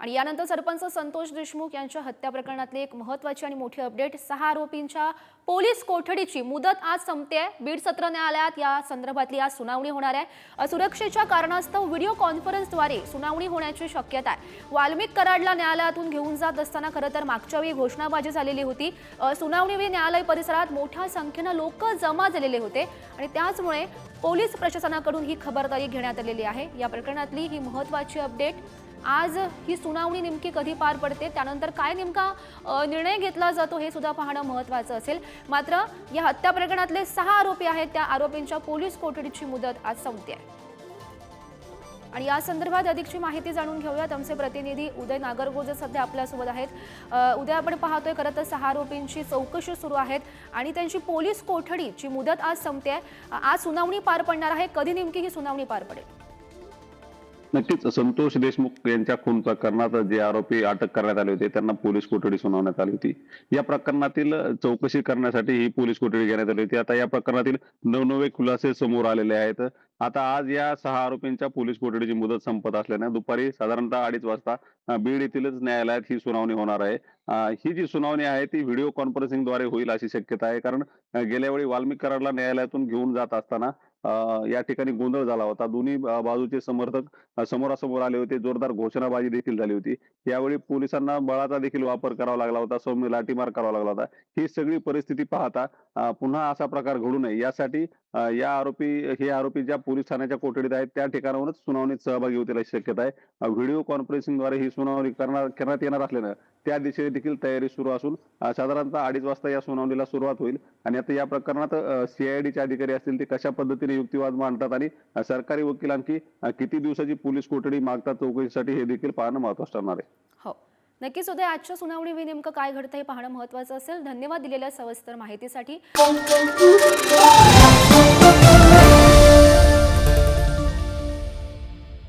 आणि यानंतर सरपंच संतोष देशमुख यांच्या हत्या प्रकरणातली एक महत्वाची आणि मोठी अपडेट. सहा आरोपींच्या पोलीस कोठडीची मुदत आज संपते बीड सत्र न्यायालयात या संदर्भातली आज सुनावणी होणार आहे. सुरक्षेच्या कारणास्तव व्हिडिओ कॉन्फरन्सद्वारे सुनावणी होण्याची शक्यता आहे. वाल्मिक कराडला न्यायालयातून घेऊन जात असताना खरं तर मागच्या वेळी घोषणाबाजी झालेली होती. सुनावणीवेळी न्यायालय परिसरात मोठ्या संख्येनं लोक जमा झालेले होते. आणि त्याचमुळे पोलीस प्रशासनाकडून ही खबरदारी घेण्यात आलेली आहे. या प्रकरणातली ही महत्वाची अपडेट. आज ही सुनावणी नेमकी कधी पार पडते? त्यानंतर काय नेमका निर्णय घेतला जातो हे सुद्धा पाहणं महत्त्वाचं असेल. मात्र या हत्या प्रकरणातले सहा आरोपी आहेत. त्या आरोपींच्या पोलीस कोठडीची मुदत आज संपते आहे. आणि या संदर्भात अधिकची माहिती जाणून घेऊयात. आमचे प्रतिनिधी उदय नागरगोजे सध्या आपल्यासोबत आहेत. उद्या उदय आपण पाहतोय खरं तर सहा आरोपींची चौकशी सुरू आहेत आणि त्यांची पोलीस कोठडीची मुदत आज संपते आहे. आज सुनावणी पार पडणार आहे. कधी नेमकी ही सुनावणी पार पडेल? नक्कीच. संतोष देशमुख यांच्या खून प्रकरणात जे आरोपी अटक करण्यात आले होते त्यांना पोलीस कोठडी सुनावण्यात आली होती. या प्रकरणातील चौकशी करण्यासाठी ही पोलीस कोठडी घेण्यात आली होती. आता या प्रकरणातील नवनवे खुलासे समोर आलेले आहेत. आता आज या सहा आरोपींच्या पोलीस कोठडीची मुदत संपत असल्याने दुपारी साधारणतः अडीच वाजता बीड येथीलच न्यायालयात ही सुनावणी होणार आहे. ही जी सुनावणी आहे ती व्हिडिओ कॉन्फरन्सिंगद्वारे होईल अशी शक्यता आहे. कारण गेल्यावेळी गेल्या वेळी वाल्मिक कराडला न्यायालयातून घेऊन जात असताना या ठिकाणी गोंधळ झाला होता. दोन्ही बाजूचे समर्थक समोरासमोर आले होते. जोरदार घोषणाबाजी देखील झाली होती. यावेळी पोलिसांना बळाचा देखील वापर करावा लागला होता. सौम्य लाठीमार करावा लागला होता. ही सगळी परिस्थिती पाहता पुन्हा असा प्रकार घडू नये. यासाठी अ, या आरोपी हे आरोपी ज्या पोलीस ठाण्याच्या कोठडीत आहेत त्या ठिकाणाहूनच सुनावणीत सहभागी होतील अशी शक्यता आहे. अ, व्हिडिओ कॉन्फरन्सिंगद्वारे ही सुनावणी करणार करण्यात येणार असल्यानं त्या दिशेने देखील तयारी सुरू असून अ, साधारणतः अडीच वाजता या सुनावणीला सुरुवात होईल. आणि आता या प्रकरणात सीआयडीचे अधिकारी असतील ते कशा पद्धतीने युक्तिवाद मांडतात आणि अ, सरकारी वकील आणखी अ, किती दिवसाची पोलीस कोठडी मागतात चौकशीसाठी हे देखील पाहणं महत्वाचं ठरणार आहे. हो. नक्कीच उद्या आजच्या सुनावणीवेळी नेमकं काय घडतं हे पाहणं महत्त्वाचं असेल. धन्यवाद दिलेल्या सविस्तर माहितीसाठी.